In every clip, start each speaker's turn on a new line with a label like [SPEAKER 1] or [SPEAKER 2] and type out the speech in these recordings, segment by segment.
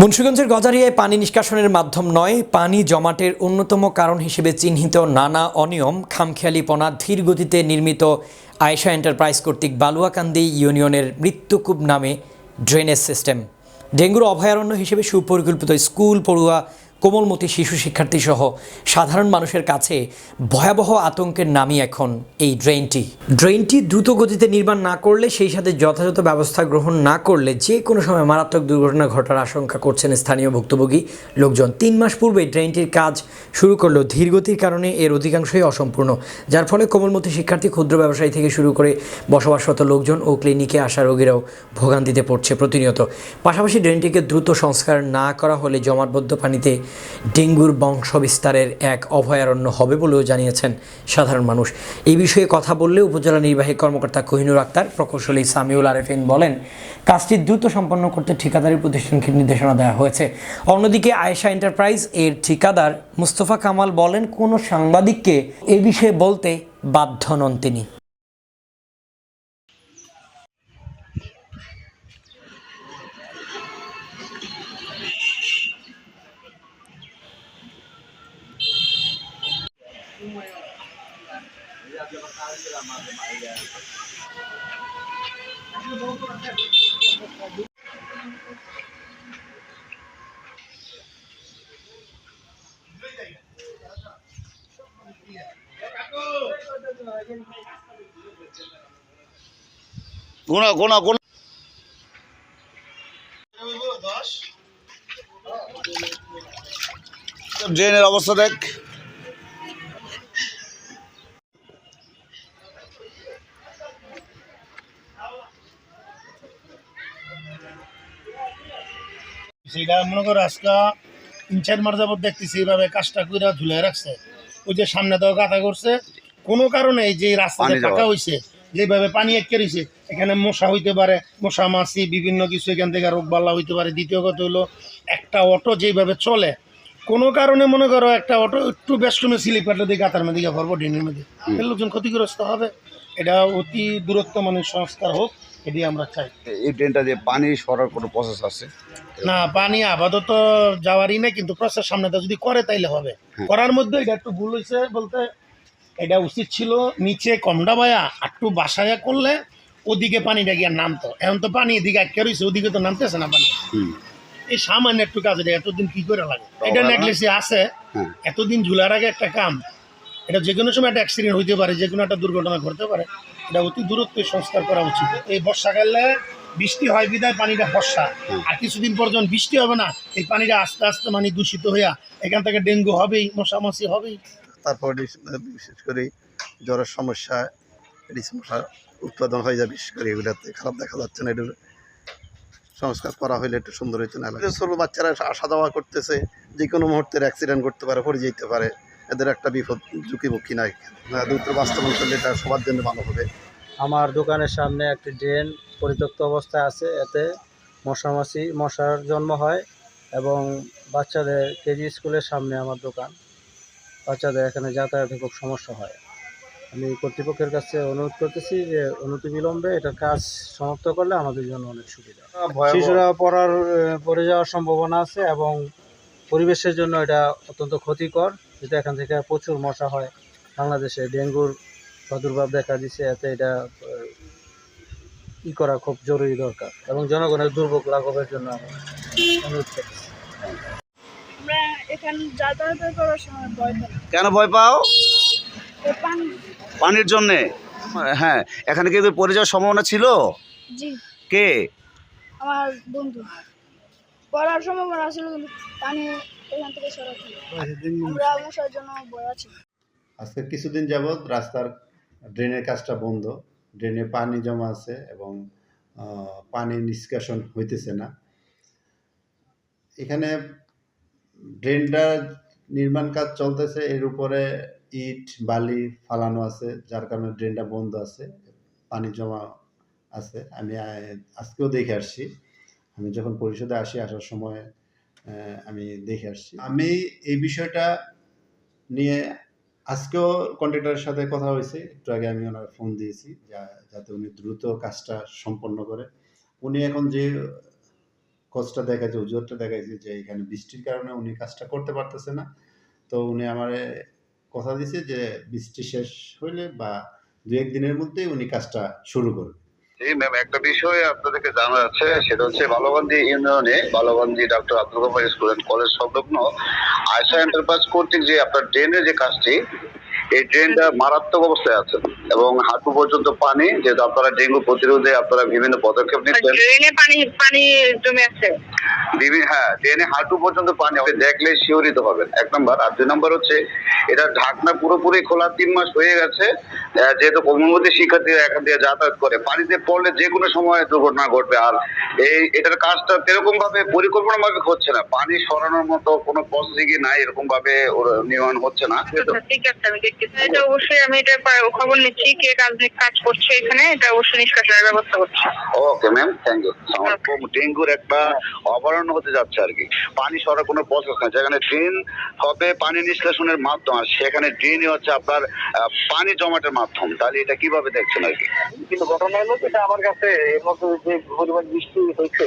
[SPEAKER 1] মুন্সিগঞ্জের গজারিয়ায় পানি নিষ্কাশনের মাধ্যম নয়, পানি জমাটের অন্যতম কারণ হিসেবে চিহ্নিত নানা অনিয়ম, খামখেয়ালিপনা ধীর গতিতে নির্মিত আয়েশা এন্টারপ্রাইজ কর্তৃক বালুয়াকান্দি ইউনিয়নের মৃত্যুকূপ নামে ড্রেনেজ সিস্টেম। ডেঙ্গুর অভয়ারণ্য হিসেবে সুপরিকল্পিত স্কুল, পড়ুয়া কোমলমতি শিশু শিক্ষার্থী সহ সাধারণ মানুষের কাছে ভয়াবহ আতঙ্কের নামই এখন এই ড্রেনটি। ড্রেনটি দ্রুত গতিতে নির্মাণ না করলে, সেই সাথে যথাযথ ব্যবস্থা গ্রহণ না করলে যে কোনো সময় মারাত্মক দুর্ঘটনা ঘটার আশঙ্কা করছেন স্থানীয় ভুক্তভোগী লোকজন। তিন মাস পূর্বে ড্রেনটির কাজ শুরু করলেও ধীরগতির কারণে এর অধিকাংশই অসম্পূর্ণ। যার ফলে কোমলমতি শিক্ষার্থী, ক্ষুদ্র ব্যবসায়ী থেকে শুরু করে বসবাসরত লোকজন ও ক্লিনিকে আসা রোগীরাও ভোগান্তিতে পড়ছে প্রতিনিয়ত। পাশাপাশি ড্রেনটিকে দ্রুত সংস্কার না করা হলে জমাটবদ্ধ পানিতে ডেঙ্গুর বংশ বিস্তারের এক অভয়ারণ্য হবে বলেও জানিয়েছেন সাধারণ মানুষ। এই বিষয়ে কথা বললে উপজেলা নির্বাহী কর্মকর্তা কোহিনুর আক্তার, প্রকৌশলী সামিউল আরেফিন বলেন, কাজটি দ্রুত সম্পন্ন করতে ঠিকাদারি প্রতিষ্ঠানকে নির্দেশনা দেওয়া হয়েছে। অন্যদিকে আয়েশা এন্টারপ্রাইজ এর ঠিকাদার মুস্তফা কামাল বলেন, কোনো সাংবাদিককে এ বিষয়ে বলতে বাধ্য নন তিনি।
[SPEAKER 2] গোনা গোনা গোনা। ড্রেনের অবস্থা দেখ।
[SPEAKER 3] সেটা মনে করো আজকে তিন চার মাস যাবত দেখতেছি এইভাবে কাজটা করে ঝুলে রাখছে। ওই যে সামনে দাও গাথা করছে। কোনো কারণে এই যে রাস্তাটা ফাঁকা হয়েছে যেভাবে পানি আটকে রয়েছে এখানে মশা হইতে পারে মশা মাছি বিভিন্ন কিছু এখান থেকে রোগ বাল্লা হইতে পারে। দ্বিতীয় কথা হলো একটা অটো যেভাবে চলে কোনো কারণে মনে করো একটা অটো একটু বেশ কোনো স্লিপ কাটলে দিয়ে গাতার মধ্যে গিয়ে ভরবো ড্রেনের মধ্যে। লোকজন ক্ষতিগ্রস্ত হবে। এটা অতি দূরত্ব মানে সংস্কার হোক এটি আমরা চাই।
[SPEAKER 2] এই ড্রেনটা দিয়ে পানি সরার কোনো প্রসেস আছে?
[SPEAKER 3] না পানি আপাতত যাওয়ারই না কিন্তু প্রসেস সামনে তো যদি করে তাইলে হবে। করার মধ্যে এটা একটু ভুল হয়েছে বলতে এটা উচিত ছিল নিচে কমডা বায়া একটু বাসায়া করলে ওদিকে পানিটা গিয়ে নামতো। এখন তো পানি এদিকে আটকে রয়েছে ওদিকে তো নামতেছে না পানি। এই সামান্য একটু কাজ এটা এতদিন কি করে লাগে? এটা? নেকলেসে আছে।
[SPEAKER 2] হ্যাঁ।
[SPEAKER 3] এতদিন ঝুলার আগে একটা কাম এটা যে কোনো সময় একটা অ্যাক্সিডেন্ট হইতে পারে যে কোনো একটা দুর্ঘটনা ঘটতে পারে। এটা অতি দূরত্বে সংস্কার করা উচিত। এই বর্ষাকালে বৃষ্টি হয় বিদায় পানিটা বর্ষা আর কিছুদিন পর্যন্ত বৃষ্টি হবে না এই পানিটা আস্তে আস্তে মানে দূষিত হইয়া এখান থেকে ডেঙ্গু হবেই মশামাছি হবেই।
[SPEAKER 4] তারপর বিশেষ করে জ্বরের সমস্যা উৎপাদন হয়ে যায় বিশেষ করে এগুলাতে খারাপ দেখা যাচ্ছে না এগুলো সংস্কার করা হলে একটু সুন্দর হইতো না। ছোট বাচ্চারা আসা যাওয়া করতেছে যে কোনো মুহূর্তে অ্যাক্সিডেন্ট করতে পারে পড়ে যেতে পারে। এদের একটা বিপদ ঝুঁকিমুখী নাই। দ্রুত বাস্তবায়ন করলে এটা সবার জন্য ভালো হবে।
[SPEAKER 5] আমার দোকানের সামনে একটি ড্রেন পরিত্যক্ত অবস্থায় আছে। এতে মশামাছি মশার জন্ম হয় এবং বাচ্চাদের কেজি স্কুলের সামনে আমার দোকান। বাচ্চাদের এখানে যাতায়াতে খুব সমস্যা হয়। আমি কর্তৃপক্ষের কাছে অনুরোধ করতেছি যে অনতিবিলম্বে এটার কাজ সমাপ্ত করলে আমাদের জন্য অনেক সুবিধা। শিশুরা পড়ার পড়ে যাওয়ার সম্ভাবনা আছে এবং পরিবেশের জন্য এটা অত্যন্ত ক্ষতিকর। যেটা এখান থেকে প্রচুর মশা হয় বাংলাদেশে। ডেঙ্গুর প্রাদুর্ভাব দেখা দিচ্ছে এতে এটা ই করা খুব জরুরি দরকার এবং জনগণের দুর্ভোগ লাঘবের জন্য অনুরোধ করছি।
[SPEAKER 2] কেন ভয় পাও? পানির জন্যে? হ্যাঁ এখানে কি পড়ে যাওয়ার সম্ভাবনা ছিল? কে?
[SPEAKER 6] আমার বন্ধু। পড়ার সম্ভাবনা ছিল কিন্তু পানি এখান থেকে সরাতে আমরা মশার জন্য ভয় আছি।
[SPEAKER 7] আজকে কিছুদিন যাবৎ রাস্তার ড্রেনের কাজটা বন্ধ। ড্রেনে পানি জমা আছে এবং পানি নিষ্কাশন হইতেছে না। এখানে ড্রেনটা নির্মাণ কাজ চলতেছে এর উপরে ইট বালি ফালানো আছে যার কারণে ড্রেনটা বন্ধ আছে পানি জমা আছে। আমি আজকেও দেখে আসছি। আমি যখন পরিষদে আসি আসার সময় আমি দেখে আসছি। আমি এই বিষয়টা নিয়ে আজকেও কন্ট্রাক্টরের সাথে কথা হয়েছে। একটু আগে আমি ওনার ফোন দিয়েছি, যা- যাতে উনি দ্রুত কাজটা সম্পন্ন করে। উনি এখন যে কোচটা দেখাইছে, উজুরটা দেখাইছে যে এখানে বৃষ্টির কারণে উনি কাজটা করতে পারতেছে না। তো উনি আমার কথা দিছে যে বৃষ্টি শেষ হইলে বা দু একদিনের মধ্যেই উনি কাজটা শুরু করবে।
[SPEAKER 2] জি ম্যাম একটা বিষয় আপনাদেরকে জানা যাচ্ছে সেটা হচ্ছে বালুগঞ্জি ইউনিয়নে Baluganji doctor Abdul Gaffar school college সংলগ্ন আয়সা এন্টারপ্রাইজ কর্তৃক যে আপনার ড্রেনের যে কাজটি, এই ড্রেনটা মারাত্মক অবস্থায় আছে এবং হাঁটু পর্যন্ত পানি, যেহেতু আপনারা ডেঙ্গু প্রতিরোধে আপনারা বিভিন্ন পদক্ষেপ নিচ্ছেন।
[SPEAKER 8] ড্রেনে পানি পানি জমে আছে।
[SPEAKER 2] হ্যাঁ ট্রেনে হাঁটু পর্যন্ত পানি আপনি দেখলে শিহরিত হবেন এক নম্বর। আর দুই নম্বর হচ্ছে এটা ঢাকনা পুরোপুরি খোলা তিন মাস হয়ে গেছে যেহেতু কর্মবতী শিক্ষার্থীরা এখান দিয়ে যাতায়াত করে। পানিতে পড়লে যে কোনো সময় দুর্ঘটনা ঘটবে। আর এই এটার কাজটা সেরকম ভাবে পরিকল্পনা ভাবে হচ্ছে না। পানি সরানোর মতো কোনো প্রসেসিং নাই এরকম ভাবে নির্মাণ হচ্ছে না।
[SPEAKER 8] আচ্ছা, ঠিক আছে আমি দেখতেছি এটা অবশ্যই আমি এটা খবর নিচ্ছি কে কাজ কাজ করছে এখানে এটা অবশ্যই নিষ্কাশনের ব্যবস্থা করছে
[SPEAKER 2] ওকে ম্যাম থ্যাংক ইউ ডেঙ্গুর একটা অবরণ হতে যাচ্ছে আর কি। পানি সরার কোনো প্রসেস নাই। যেখানে ড্রেন হবে পানি নিষ্কাশনের মাধ্যম আর সেখানে ড্রেনই হচ্ছে আপনার পানি জমাটের মাধ্যম। তাহলে এটা কীভাবে দেখছেন আর কি?
[SPEAKER 9] কিন্তু ঘটনা হলো যেটা আমার কাছে এর যে পরিমাণ বৃষ্টি হয়েছে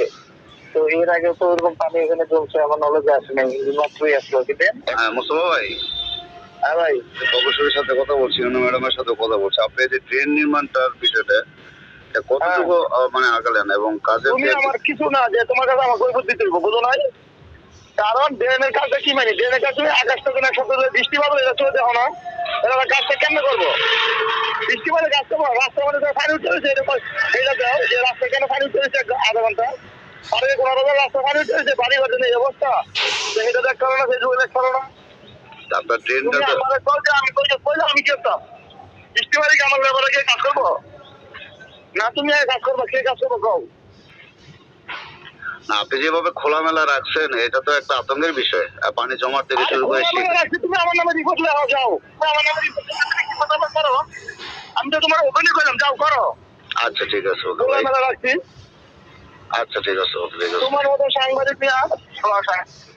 [SPEAKER 9] তো এর আগে তো ওরকম পানি এখানে জমছে আমার নলেজে আসে নাই। মাত্রই আসলো কিন্তু
[SPEAKER 2] হ্যাঁ মুস্তফা ভাই।
[SPEAKER 9] হ্যাঁ ভাই।
[SPEAKER 2] প্রফেসরের সাথে কথা বলছি অন্য ম্যাডামের সাথে কথা বলছি। আপনি যে ট্রেন নির্মাণটার বিষয়টা কতটুকু মানে আগালেন এবং কাজের
[SPEAKER 9] তুমি আমার কিছু না যে তোমার কাছে আমার কৈফত দিতে হইব বুঝো নাই? কারণ ড্রেনের কাজটা কি মানে? ড্রেনের কাজ তুমি আকাশ থেকে সপ্তাহ ধরে বৃষ্টি পাবে এটা চলে দেখো না। এটা কাজটা কেমনে করব? বৃষ্টি মানে কাজ করব? রাস্তা মানে তো পানি উঠে রয়েছে এটা এইটা দাও যে রাস্তা কেন পানি উঠে রয়েছে এক- আধা ঘণ্টা। আরে কোনো রকম রাস্তা পানি উঠে রয়েছে বাড়ি ঘটে নেই অবস্থা। এটা দেখ করো না সেই যুগে দেখ করো না।
[SPEAKER 2] আপনার ট্রেনটা
[SPEAKER 9] আমি কই যে কইলে আমি কি করতাম? বৃষ্টি কি আমার লেবারে গিয়ে কাজ করব? না তুমি আগে কাজ করব কে কাজ করব কও?
[SPEAKER 2] না আপনি যেভাবে খোলামেলা রাখছেন এটা তো একটা আতঙ্কের বিষয়। পানি জমার থেকে শুরু করে
[SPEAKER 9] তুমি আমার নামে রিপোর্ট লেখাও যাও। আমার নামে রিপোর্ট করো। আমি তো তোমার ওপেনই করলাম যাও করো।
[SPEAKER 2] আচ্ছা ঠিক আছে ওকে
[SPEAKER 9] খোলা
[SPEAKER 2] ভাই
[SPEAKER 9] মেলা রাখছি।
[SPEAKER 2] আচ্ছা ঠিক আছে ওকে ঠিক আছে।
[SPEAKER 9] তোমার মতো সাংবাদিক